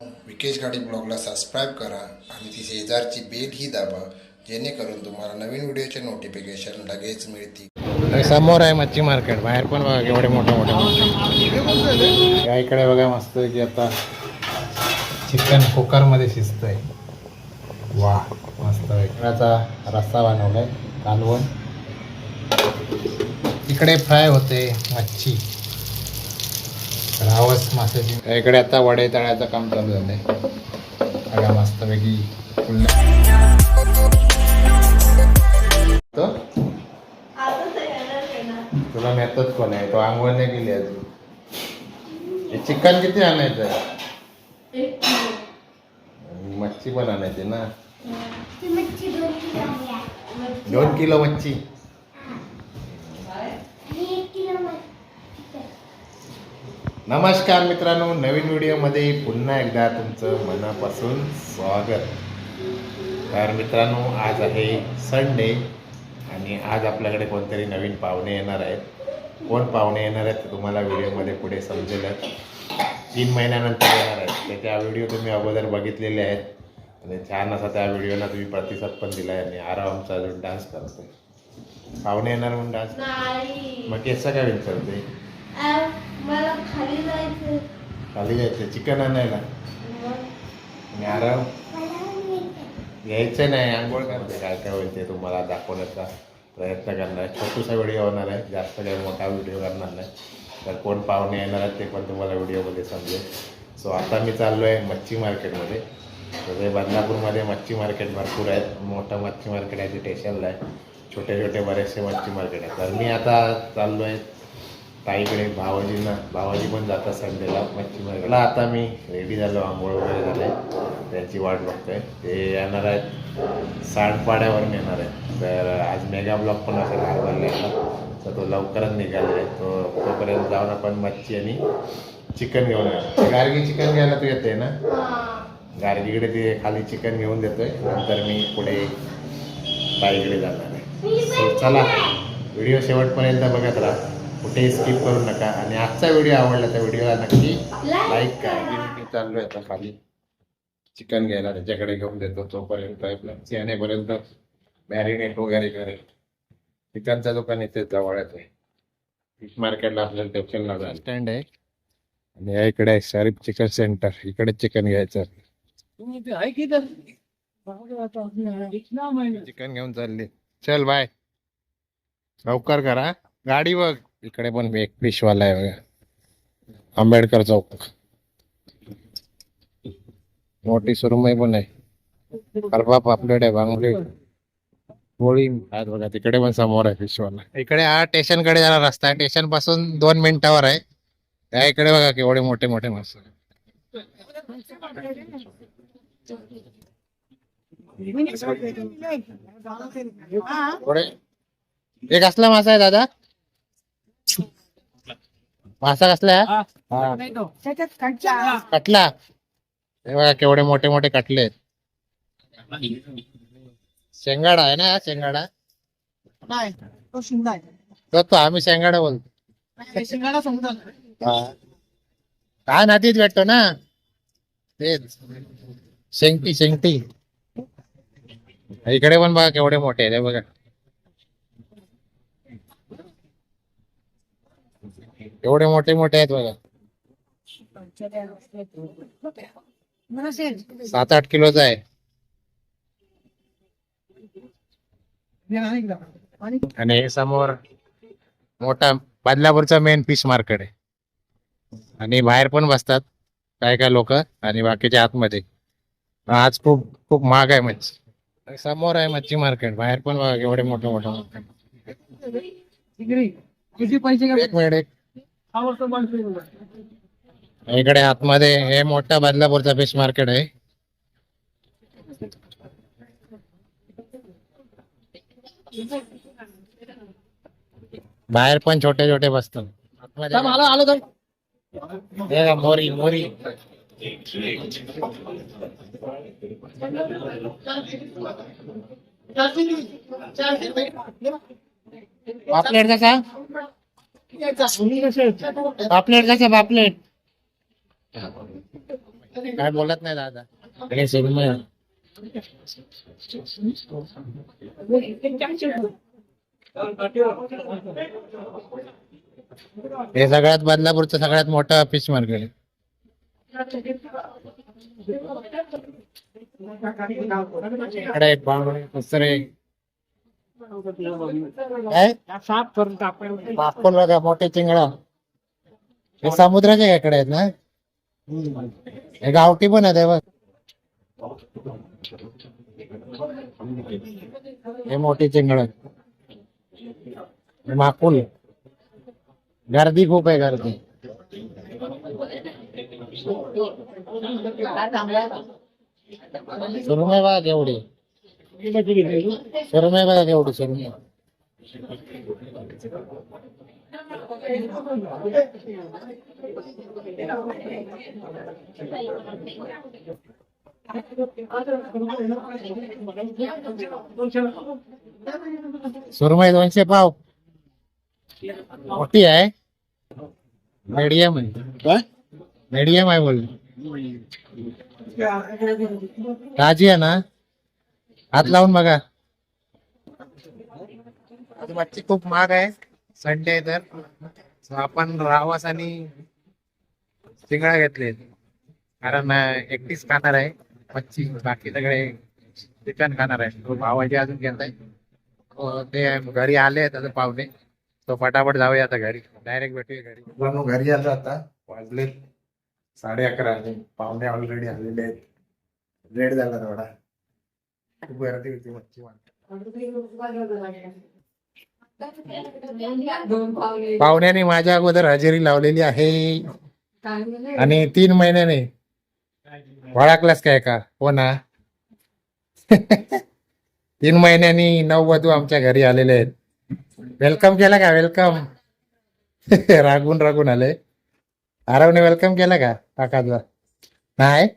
विकेश गाडी ब्लॉगला सबस्क्राईब करा आणि ती शेजारची बेल ही दाबा जेणेकरून तुम्हाला नवीन व्हिडिओचे नोटिफिकेशन लगेच मिळतील. समोर आहे मच्छी मार्केट बाहेर पण बघा एवढे मोठे मोठे या इकडे बघा मस्त की आता चिकन कुकरमध्ये शिजतंय. वा मस्त. इकडाचा रस्सा बनवलाय कालवण. इकडे फ्राय होते मच्छी. रावस माशाची इकडे आता वडे तळ्याचं काम चालू झालंय. बघा मस्तपैकी तुला नेतच कोण आहे? तो आंघोळ नाही गेली अजून. चिकन किती आणायचं मच्छी पण आणायची ना? दोन किलो मच्छी? नमस्कार मित्रांनो नवीन व्हिडिओमध्ये पुन्हा एकदा तुमचं मनापासून स्वागत. तर मित्रांनो आज आहे संडे आणि आज आपल्याकडे कोणतरी नवीन पाहुणे येणार आहेत. कोण पाहुणे येणार आहेत ते तुम्हाला व्हिडिओमध्ये पुढे समजेलच. तीन महिन्यानंतर येणार आहेत. तर त्या व्हिडिओ तुम्ही अगोदर बघितलेले आहेत. आणि छान असा त्या व्हिडिओला तुम्ही प्रतिसाद पण दिला आहे आणि आराम आमचा अजून डान्स करतोय. पाहुणे येणार म्हणून डान्स मग केसा काय विचारते मला खाली जायचं. खाली जायचं. चिकन आणायला. मग आणि आराम. यायचं नाही. आंघोळ करते. काय काय होईल ते तुम्हाला दाखवण्याचा प्रयत्न करणार. आहे छोटूसा व्हिडिओ होणार आहे. जास्त काही मोठा व्हिडिओ करणार नाही. तर कोण पाहुणे येणार आहेत ते पण तुम्हाला व्हिडिओमध्ये समजेल. सो आता मी चाललो आहे मच्छी मार्केटमध्ये. तर बदलापूरमध्ये मच्छी मार्केट भरपूर आहेत. मोठं मच्छी मार्केट आहे. ते स्टेशनला आहे. छोटे छोटे बरेचसे मच्छी मार्केट आहेत. तर मी आता चाललो आहे ताईकडे भावाजींना भावाजी पण जातात संडेला मच्छी मार्केटला आता मी रेडी झालो आंघोळ वगैरे झाले. त्यांची वाट बघतोय. ते येणार आहेत. सांडपाड्यावरून येणार आहेत. तर आज मेगा ब्लॉक पण असेल हरभरल्याला तर तो लवकरच निघालेला आहे. तो तोपर्यंत जाऊन आपण मच्छी आणि चिकन घेऊन येऊ. गार्गी चिकन घ्यायला तू येते ना? गार्गीकडे ते खाली चिकन घेऊन देतोय. नंतर मी पुढे ताईकडे जाणार आहे. चला. व्हिडिओ शेवटपर्यंत बघत राहा. कुठेही स्किप करू नका. आणि आजचा व्हिडिओ आवडला तर व्हिडिओला नक्की लाईक करा. मी चाललोय आता खाली. चिकन घ्यायला त्याच्याकडे घेऊन देतो तोपर्यंत येण्यापर्यंत मॅरिनेट वगैरे करेल. चिकनचं दुकान इथे जवळच आहे. फिश मार्केटला आपल्याला टेन्शन लागला स्टँड आहे. आणि या इकडे आहे शरीफ चिकन सेंटर इकडे चिकन घ्यायचं. चिकन घेऊन चालली. चल बाय लवकर करा. गाडी बघ. इकडे पण एक फिशवाला आहे बघा. आंबेडकर चौक. मोठी सुरमई पण आहे. करपा पापलेट आहे बांगडी. पोळी आहेत बघा तिकडे पण समोर आहे फिशवाला इकडे हा स्टेशनकडे जाणार रस्ता आहे. स्टेशनपासून दोन मिनिटावर आहे. त्या इकडे बघा केवढे मोठे मोठे मासे एक कसला मासा आहे दादा? मासा कसला? आहे हा. कटला. हे. बघा केवढे मोठे मोठे कटले आहेत. शेंगाडा आहे ना हा शेंगाडा? तो तो आम्ही शेंगाडा बोलतो. हा. हा नदीत भेटतो ना? तेच. शेंगटी शेंगटी इकडे पण बघा केवढे मोठे आहेत हे बघा. एवढे मोठे मोठे आहेत बघा. सात आठ किलोचा आहे. आणि हे समोर मोठा बदलापूरचा मेन फिश मार्केट आहे. आणि बाहेर पण बसतात काय काय लोक आणि बाकीच्या आतमध्ये. आज खूप खूप महाग आहे मच्छी. समोर आहे मच्छी मार्केट बाहेर पण बघा एवढे मोठे मोठे किती पैसे एक मिनिट एक इकडे आतमध्ये हे मोठा बदलापूरचा फिश मार्केट आहे. बाहेर पण छोटे छोटे बसतात. आतमध्ये मोरी मोरी. पापलेट कसा पापलेट कसा पापलेट काय बोलत नाही दादा. हे हे सगळ्यात बदलापूरचं सगळ्यात मोठं फिश मार्केट आहे. इकडे आहेत बांगडे, दुसरे काय साफ करून टाकून बघा मोठे चिंगडा. हे समुद्राच्या याकडे आहेत ना? हे गावठी पण आहे हे बघ. हे मोठे चिंगड. माकुल. गर्दी खूप आहे गर्दी. सुरमय एवढी. बघा केवढी सुरमय दोनशे पाव. मोठी आहे. मीडियम आहे. मीडियम आहे बोल ताजी आहे ना? हात लावून बघा. मच्छी खूप महाग आहे. संडे आहे तर. आपण रावास आणि शिंगडा घेतले. कारण एकटीच खाणार आहे. मच्छी बाकी सगळे चिकन खाणार आहे. तो भावाची अजून घेताय अं, हो, ते घरी आले आहेत आता पाहुणे. तो फटाफट जाऊया आता घरी. डायरेक्ट भेटूया घरी. घरी आलो आता. वाजले साडे अकरा. पाहुणे ऑलरेडी आलेले आहेत. लेट झाला थोडा. खूप गर्दी होती मच्छी पाहुण्याने माझ्या अगोदर हजेरी लावलेली आहे. आणि तीन महिन्याने ओळखलास काय का? हो ना? तीन महिन्यांनी नऊ वधू आमच्या घरी आलेले आहेत. वेलकम केला का? वेलकम रागून रागून आले. आरवने वेलकम केला का? काकाचा नाही?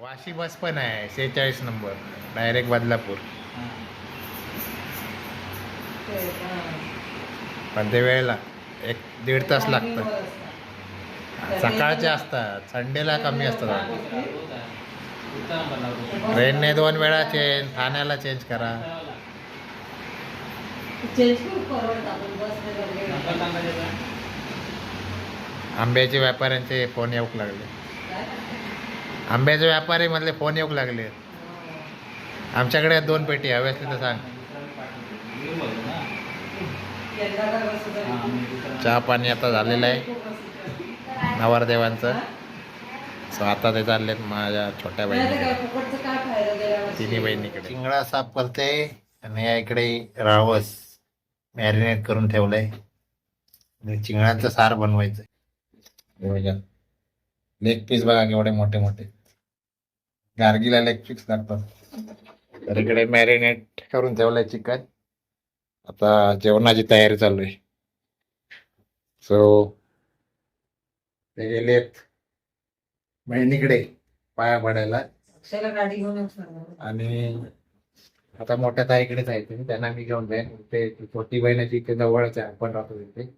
वाशी बस पण आहे शेहेचाळीस नंबर डायरेक्ट बदलापूर. पण ते वेळेला एक दीड तास लागतं सकाळचे असतात संडेला कमी असतात. ट्रेनने दोन वेळा चेंज ठाण्याला चेंज करा. आंब्याचे व्यापाऱ्यांचे फोन येऊक लागले. आंब्याचे व्यापारी मधले फोन येऊक लागले. आमच्याकडे दोन पेटी हवे असले तर सांग. चहा पाणी आता झालेलं आहे. नवरदेवांचं. सो आता ते चालले माझ्या छोट्या बहिणीकडे. तिन्ही बहिणीकडे. चिंगळा साफ करते आणि या इकडे रावस मॅरिनेट करून ठेवलंय. आणि चिंगळांचं सार बनवायचं लेग पीस बघा केवढे मोठे मोठे गार्गीला लेग पीस लागतात तर इकडे मॅरिनेट करून ठेवलंय चिकन आता जेवणाची तयारी चालू आहे. सो ते गेलेत बहिणीकडे पाया पडायला. आणि आता मोठ्या ताईकडेच आहे ते. त्यांना मी घेऊन जाईन. ते छोटी बहिणाची इथे जवळच आहे. आपण राहतो तिथे.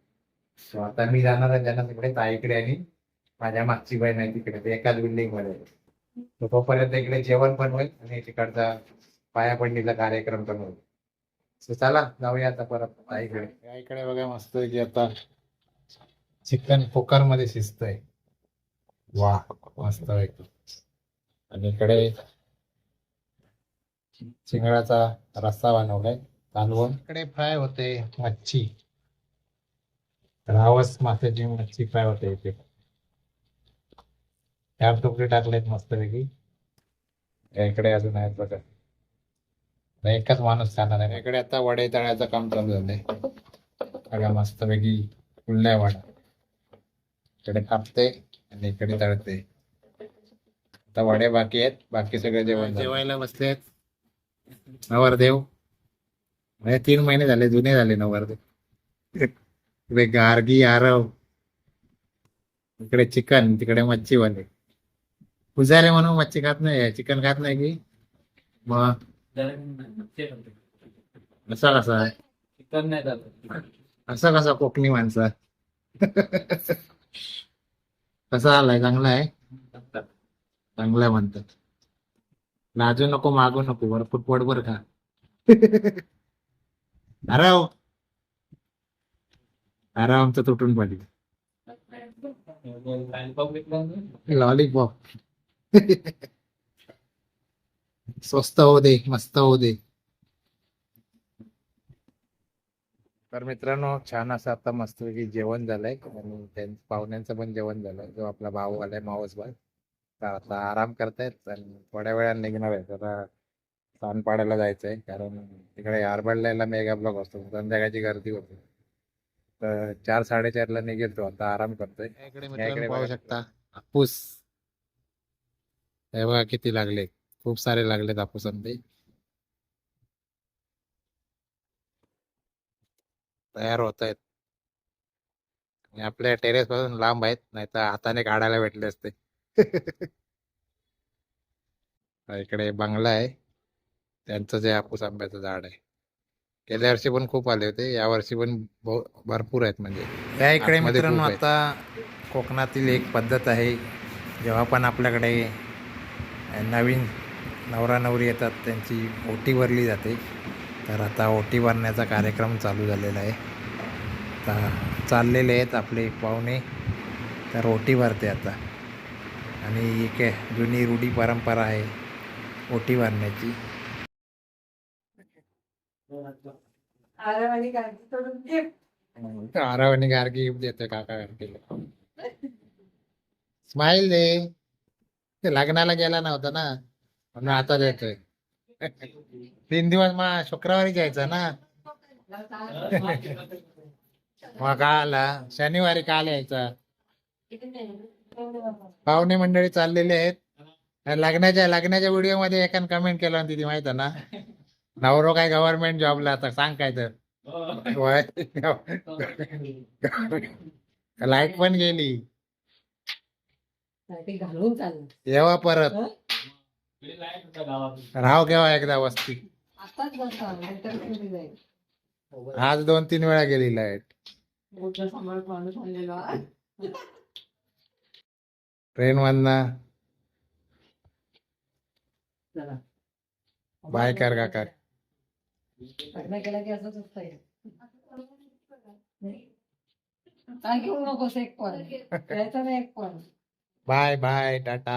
So आता मी जाणार आहे त्यांना तिकडे ताईकडे आणि माझ्या मागची बहीण आहे तिकडे. ते एकाच बिल्डिंगमध्ये आहे. So तोपर्यंत इकडे जेवण पण होईल आणि तिकडचा पाया पडणीचा कार्यक्रम पण होईल. So चला जाऊया आता परत ताईकडे या इकडे बघा मस्त की आता चिकन कुकरमध्ये शिजतंय. वा मस्त एकदम आणि इकडे चिंगळाचा रस्सा बनवलाय कालवण इकडे फ्राय होते. मच्छी. रावस माशाची मच्छी फ्राय होते इथे. चार तुकडे टाकलेत मस्तपैकी. इकडे अजून आहेत बघा. एकच माणूस खाणार आहे. इकडे आता वडे तळ्याचं काम चालू झालंय. बघा मस्तपैकी फुलल्या वडा. इकडे कापते आणि इकडे तळते. आता वडे बाकी आहेत. बाकी सगळे जेवण जेवायला बसलेत. नवरदेव. म्हणजे तीन महिने झाले जुने झाले नवरदेव. इकडे गार्गी आरव इकडे चिकन तिकडे मच्छी वाले पुजारे म्हणून मच्छी खात नाही चिकन खात नाही की? मग? असा कसा? चिकन नाही असा कसा कोकणी माणसा? कसा आलाय चांगला आहे. चांगला म्हणतात. लाजू नको मागू नको भरपूर पोटभर खा. अरे. अरे आमचं तुटून पडलं. लॉलीपॉप. स्वस्त होऊ दे मस्त होऊ दे तर मित्रांनो छान असं आता मस्तपैकी जेवण झालंय आणि पाहुण्यांचं पण जेवण झालंय जो आपला भाऊ आलाय मावस भाऊ तर आता आराम करतायत आणि थोड्या वेळाने निघणार आहे. तर पाडायला जायचंय. कारण तिकडे आरबडला मेगा ब्लॉक असतो. संध्याकाळची गर्दी होती. तर चार साडेचारला निघेल तो. आता आराम करतोय. इकडे पाहू शकता. हापूस. हे बघा किती लागले. खूप सारे लागलेत हापूस आंबे तयार होत आहेत आपल्या टेरेस पासून लांब आहेत नाही तर हाताने काढायला भेटले असते. इकडे बंगला आहे. त्यांचं जे हापूस आंब्याचं झाड आहे. गेल्या वर्षी पण खूप आले होते. या वर्षी पण भरपूर आहेत म्हणजे. त्या इकडे मित्रांनो. आता कोकणातील एक पद्धत आहे. जेव्हा पण आपल्याकडे नवीन नवरा नवरी येतात त्यांची ओटी भरली जाते. तर आता ओटी भरण्याचा कार्यक्रम चालू झालेला आहे. आता चाललेले आहेत आपले पाहुणे तर ओटी भरते आता. आणि एक जुनी रूढी परंपरा आहे ओटी भरण्याची. आरव आणि गार्गी गिफ्ट देतोय काका गार्गीला. स्माइल दे. ते लग्नाला गेला नव्हता ना. म्हणून आता देतोय. तीन दिवस मग शुक्रवारी जायचं ना. मग का आला. शनिवारी काल यायचा. पाहुणे मंडळी चाललेले आहेत. लग्नाच्या लग्नाच्या व्हिडिओमध्ये एकाने कमेंट केलं होती ती माहीत ना? नवरो काय गव्हर्नमेंट जॉबला आता सांग काय तर. लाइट पण गेली. ते घालून येवा परत. राव केव्हा एकदा वस्ती. आताच बसा नाहीतर घरी जाईल. आज दोन तीन वेळा गेली लाइट. मोठं सांभाळ माणूस आणलेलो ट्रेन मधनं. चला. बाय कर काका लग्न केलं की असंच असतंय काय घेऊ नकोस एक पण. द्यायचा नाही एक पण. Bye bye tata.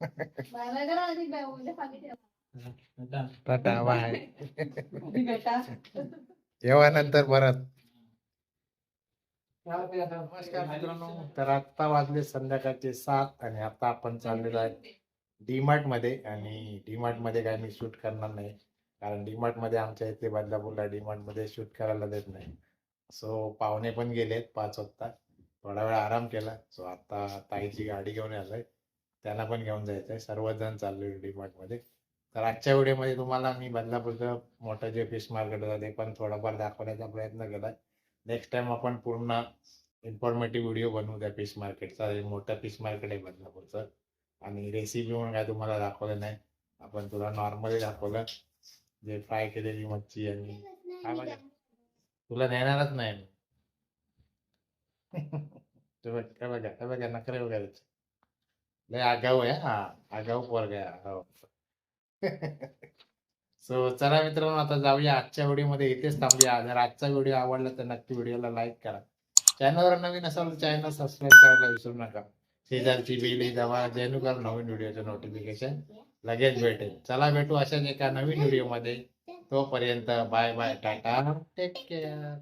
Bye bye करा आधी बाय उद्या सांगितलं टाटा बाय. येवा नंतर परत. नमस्कार मित्रांनो तर आता वाजले संध्याकाळचे सात आणि आता आपण चाललेलो आहे डीमार्टमध्ये आणि डीमार्टमध्ये काय मी शूट करणार नाही. कारण डीमार्टमध्ये आमच्या इथे बदलापूरला डीमार्टमध्ये शूट करायला देत नाही. सो पाहुणे पण गेलेत पाच वाजता. थोडा वेळ आराम केला. सो आता ताईची गाडी घेऊन आलोय. त्यांना पण घेऊन जायचंय. सर्वजण चाललोय डीमार्टमध्ये. तर आजच्या व्हिडिओमध्ये तुम्हाला मी बदलापूरचं मोठं जे फिश मार्केट होतं ते पण थोडंफार दाखवण्याचा प्रयत्न केलाय. नेक्स्ट टाइम आपण पूर्ण इन्फॉर्मेटिव्ह व्हिडिओ बनवू त्या फिश मार्केटचा मोठं फिश मार्केट आहे बदलापूरचं. आणि रेसिपी म्हणून काय तुम्हाला दाखवलं नाही. आपण तुला नॉर्मली दाखवलं. जे फ्राय केलेली मच्छी आणि काय तुला नेणारच नाही मी. ते काय बघा काय बघा नखरे वगैरे लय आगाऊ आहे हा आगाऊ पोरग आहे हो. सो चला मित्रांनो आता जाऊया आजच्या व्हिडिओमध्ये इथेच थांबूया. जर आजचा व्हिडिओ आवडला तर नक्की व्हिडिओला लाईक करा. चॅनलवर नवीन असाल तर चॅनल सबस्क्राईब करायला विसरू नका. शेजारची बिल ही जेणू जेणेकरून नवीन व्हिडिओचं नोटिफिकेशन लगेच भेटेल. चला भेटू अशाच एका नवीन व्हिडिओमध्ये. तोपर्यंत bye bye tata. Take care